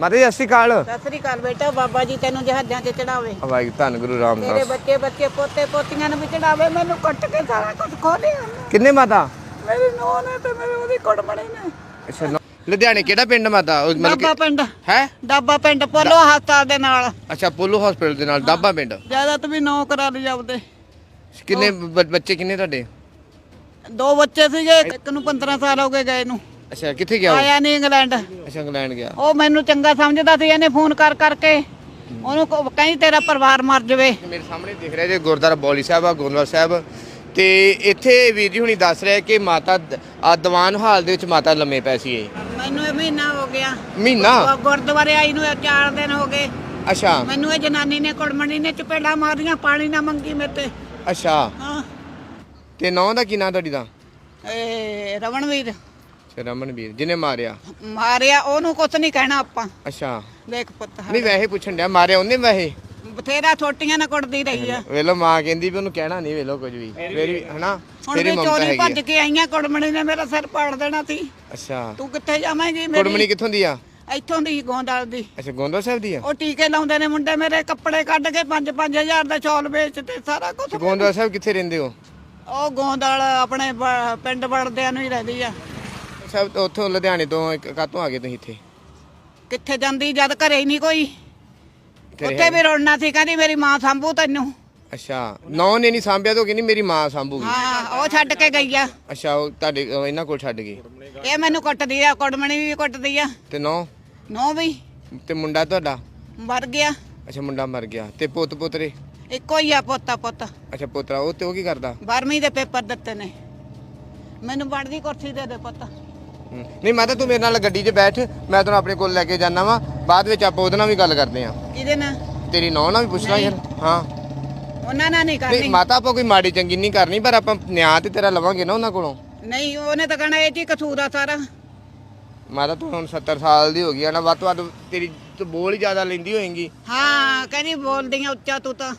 ਮਾਤਾ ਜੀ ਸਤਿ ਸ਼੍ਰੀ ਅਕਾਲ। ਸਤਿ ਸ੍ਰੀ ਅਕਾਲ ਬੇਟਾ ਬਾਬਾ ਜੀ ਤੈਨੂੰ ਜਹਾਜ਼ਾਂ 'ਚ ਚੜਾਵੇ ਵਾਹਿਗੁਰੂ ਧੰਨ ਗੁਰੂ ਤੇਰੇ ਰਾਮਦਾਸ ਬੱਚੇ ਬੱਚੇ ਪੋਤੇ ਪੋਤੀਆਂ ਨੂੰ ਵੀ ਚੜਾਵੇ ਮੈਨੂੰ ਕੱਟ ਕੇ ਸਾਰਾ ਕੁਝ ਖੋਲਿਆ ਕਿੰਨੇ ਮਾਤਾ? ਮੇਰੀ ਨੂੰਹ ਨੇ ਤੇ ਮੇਰੇ ਉਹਦੀ ਕੁੜਮਣੀ ਨੇ। ਅੱਛਾ ਨੌ- ਲੁਧਿਆਣੇ ਕਿਹੜਾ ਪਿੰਡ ਮਾਤਾ? ਉਹ ਮਤਲਬ ਡੱਬਾ ਪਿੰਡ। ਹੈ? ਡੱਬਾ ਪਿੰਡ ਪੋਲੋ ਹਸਪਤਾਲ ਦੇ ਨਾਲ। ਅੱਛਾ ਪੋਲੋ ਹਸਪੀਟਲ ਦੇ ਨਾਲ ਡਾਬਾ ਪਿੰਡ। ਜ਼ਿਆਦਾ ਵੀ ਨੌ ਕਰਾ ਲਈ ਆਪਦੇ। ਕਿੰਨੇ ਬ- ਬੱਚੇ ਕਿੰਨੇ ਤੁਹਾਡੇ? ਦੋ ਬੱਚੇ ਸੀਗੇ ਇੱਕ ਨੂੰ 15 ਸਾਲ ਹੋ ਗਏ ਗਏ ਨੂੰ। ਅੱਛਾ ਕਿੱਥੇ ਗਿਆ ਉਹ? ਆਇਆ ਨਹੀਂ ਇੰਗਲੈਂਡ। ਅੱਛਾ ਇੰਗਲੈਂਡ ਗਿਆ। ਉਹ ਮੈਨੂੰ ਚੰਗਾ ਸਮਝਦਾ ਸੀ ਇਹਨੇ ਫੋਨ ਕਰ ਕਰਕੇ। ਉਹਨੂੰ ਕਹੋ- ਕਹਿੰਦੀ ਤੇਰਾ ਪਰਿਵਾਰ ਮਰ ਜਾਵੇ। ਮੇਰੇ ਸਾਹਮਣੇ ਦਿਖ ਰਿਹਾ ਜੀ ਗੁਰਦੁਆਰਾ ਬੌਲੀ ਸਾਹਿਬ ਆ ਗੋਂਦਵਾਲ ਸਾਹਿਬ। ਤੇ ਇੱਥੇ ਵੀਰ ਜੀ ਹੁਣੀ ਦੱਸ ਰਿਹਾ ਕਿ ਮਾਤਾ ਦ- ਆ ਦੀਵਾਨ ਹਾਲ ਦੇ ਵਿੱਚ ਮਾਤਾ ਲੰਮੇ ਪੈ ਸੀ ਇਹ। ਮੈਨੂੰ ਇਹ ਮਹੀਨਾ ਹੋ ਗਿਆ। ਮਹੀਨਾ? ਗੁਰਦੁਆਰੇ ਆਈ ਨੂੰ 4 ਦਿਨ ਹੋ ਗਏ। ਅੱਛਾ। ਮੈਨੂੰ ਇਹ ਜਨਾਨੀ ਨੇ ਕੁੜਮਣੀ ਨੇ ਚਪੇੜਾ ਮਾਰੀਆਂ ਪਾਣੀ ਨਾ ਮੰਗੀ ਮੇਰੇ ਤੇ। ਅੱਛਾ। ਹਾਂ। ਤੇ ਨੌ ਦਾ ਕੀ ਨਾਂ ਤੁਹਾਡੀ ਦਾ? ਇਹ ਰਵਣਵੀਰ। ਅੱਛਾ ਰਮਨਵੀਰ ਜਿਹਨੇ ਮਾਰਿਆ? ਮਾਰਿਆ ਉਹਨੂੰ ਕੁਛ ਨਹੀਂ ਕਹਿਣਾ ਆਪਾਂ। ਅੱਛਾ। ਦੇਖ ਪੁੱਤ ਨਹੀਂ ਵੈਸੇ ਪੁੱਛਣ ਡਿਆ ਮਾਰਿਆ ਉਹਨੇ ਵੈਸੇ? ਬਥੇਰਾ ਛੋਟੀਆਂ ਨਾਲ ਕੁੱਟਦੀ ਰਹੀ ਆ। ਵੇਲੋ ਮਾਂ ਕਹਿੰਦੀ ਵੀ ਉਹਨੂੰ ਕਹਿਣਾ ਨਹੀਂ ਵੇਲੋ ਕੁਝ ਵੀ। ਵੀ ਹਨਾ? ਹੁਣ ਤੇਰੀ ਵੀ ਚੋਰੀ ਭੱਜ। ਕੇ ਆਈਆਂ ਕੁੜਮਣੀ ਨੇ ਮੇਰਾ ਸਿਰ ਪਾੜ ਦੇਣਾ ਸੀ। ਅੱਛਾ। ਤੂੰ ਕਿੱਥੇ ਜਾਵੇਂਗੀ ਕੁੜਮਣੀ ਮੇਰੀ ਕਿੱਥੋਂ ਦੀ ਆ? ਇੱਥੋਂ ਦੀ ਗੋਂਦਲ ਦੀ। ਅੱਛਾ ਗੋਂਦਵਾਲ ਸਾਹਿਬ ਦੀ ਆ? ਉਹ ਟੀਕੇ ਲਾਉਂਦੇ ਨੇ ਮੁੰਡੇ ਮੇਰੇ ਕੱਪੜੇ ਕੱਢ ਕੇ 5-5000 ਦਾ ਸ਼ਾਲ ਵੇਚਦੇ ਸਾਰਾ ਕੁਝ ਗੋਂਦਵਾਲ ਸਾਹਿਬ ਕਿੱਥੇ ਰਹਿੰਦੇ ਹੋ? ਉਹ ਗੋਂਦਲ ਆਪਣੇ ਪਿੰਡ ਵੜਦਿਆਂ ਨੂੰ ਹੀ ਰਹਿੰਦੀ ਆ। ਸਾਹਿਬ ਉੱਥੋਂ ਲੁਧਿਆਣੇ ਤੋਂ ਇੱਕ- ਕਾਹਤੋਂ ਆ ਗਏ ਤੁਸੀਂ ਇੱਥੇ? ਕਿੱਥੇ ਜਾਂਦੀ ਜਦ ਘਰੇ ਹੀ ਨਹੀਂ ਕੋਈ? ਘਰੇ ਉੱਥੇ ਵੀ ਰੋਣਾ ਸੀ ਕਹਿੰਦੀ ਮੇਰੀ ਮਾਂ ਸੰਭੂ ਤੈਨੂੰ। ਅੱਛਾ ਨੌ ਨੇ ਨਹੀਂ ਸਾਂਭਿਆ ਤਾਂ ਕਹਿੰਦੀ ਮੇਰੀ ਮਾਂ ਸਾਂਭੂਗੀ ਹਾਂ ਉਹ ਛੱਡ ਕੇ ਗਈ ਆ। ਅੱਛਾ ਉਹ ਤੁਹਾਡੇ ਉਹ ਇਹਨਾਂ ਕੋਲ ਛੱਡ ਗਈ? ਇਹ ਮੈਨੂੰ ਕੁੱਟਦੀ ਆ ਕੁੜਮਣੀ ਵੀ ਕੁੱਟਦੀ ਆ। ਤੇ ਨੌ? ਨੋ ਵੀ। ਤੇ ਮੁੰਡਾ ਤੁਹਾਡਾ? ਮਰ ਗਿਆ। ਅੱਛਾ ਮੁੰਡਾ ਮਰ ਗਿਆ। ਤੇ ਪੁੱਤ ਪੁੱਤਰੇ? ਇੱਕੋ ਹੀ ਆ ਪੋਤਾ ਪੁੱਤ। ਅੱਛਾ ਪੋਤਰਾ ਉਹ ਤੇ ਉਹ ਕੀ ਕਰਦਾ? 12ਵੀਂ ਦੇ ਪੇਪਰ ਦਿੱਤੇ ਨੇ। ਮੈਨੂੰ ਬਣਦੀ ਕੁਰਸੀ ਦੇ ਦੇ ਪੁੱਤ। ਨਹੀਂ ਮਾਤਾ ਤੂੰ ਮੇਰੇ ਨਾਲ ਗੱਡੀ 'ਚ ਬੈਠ ਮੈਂ ਤੈਨੂੰ ਆਪਣੇ ਕੋਲ ਲੈ ਕੇ ਜਾਣਾ ਵਾ। ਬਾਅਦ ਵਿੱਚ ਆਪਾਂ ਉਹਦੇ ਨਾਲ ਵੀ ਗੱਲ ਕਰਦੇ ਆ। ਕਿਹਦੇ ਨਾਲ? ਤੇਰੀ ਨੌ ਨਾਲ ਵੀ ਪੁੱਛਣਾ ਯਾਰ ਹਾਂ। ਉਹਨਾਂ ਨਾਲ ਨਹੀਂ ਨਹੀਂ ਕਰਨੀ। ਮਾਤਾ ਆਪਾਂ ਕੋਈ ਮਾੜੀ ਚੰਗੀ ਨਹੀਂ ਕਰਨੀ ਪਰ ਆਪਾਂ ਨਿਆਂ ਤੇ ਤੇਰਾ ਲਵਾਂਗੇ ਨਾ ਉਹਨਾਂ ਕੋਲੋਂ। ਨਹੀਂ ਉਹਨੇ ਤਾਂ ਕਹਣਾ ਇਹ ਜੀ ਕਸੂਰ ਆ ਸਾਰਾ। ਮਾਤਾ ਤੂੰ ਹੁਣ 70 ਸਾਲ ਦੀ ਹੋ ਗਈ ਆ ਨਾ ਵੱਧ ਤੋਂ ਵੱਧ ਤੇਰੀ ਤੂੰ ਬੋਲ ਹੀ ਜ਼ਿਆਦਾ ਲੈਂਦੀ ਹੋਏਗੀ। ਹਾਂ ਕਹਿੰਦੀ ਬੋਲਦੀ ਆ ਉੱਚਾ ਤੂੰ ਤਾਂ।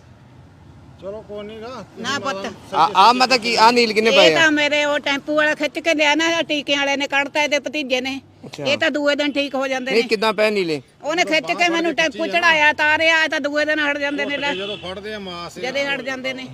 ਚਲੋ ਕੋਈ ਨਹੀਂ ਨਾ ਨਾ ਪੁੱਤ। ਆ ਆ ਮਾਤਾ ਕੀ ਆ ਨੀਲ ਕਿੰਨੇ ਪਏ ਇਹ ਆ ਤਾਂ ਮੇਰੇ ਉਹ ਟੈਂਪੂ ਵਾਲਾ ਖਿੱਚ ਕੇ ਲਿਆ ਨਾ ਟੀਕੇ ਵਾਲੇ ਨੇ ਕੱਢਤਾ ਇਹਦੇ ਭਤੀਜੇ ਨੇ। ਇਹ ਤਾਂ ਦੂਏ ਦਿਨ ਠੀਕ ਹੋ ਜਾਂਦੇ ਨੇ। ਕਿਦਾਂ ਪਏ ਨੀਲੇ? ਉਹਨੇ ਖਿੱਚ ਕੇ ਮੈਨੂੰ ਟੈਂਪੂ ਚੜਾਇਆ ਤਾਰਿਆ ਇਹ ਤਾਂ ਦੂਏ ਦਿਨ ਹਟ ਜਾਂਦੇ ਨੇ ਲੈ। ਜਦੋਂ ਫੜਦੇ ਆ ਮਾਸ ਜਦੇ ਹਟ ਜਾਂਦੇ ਨੇ।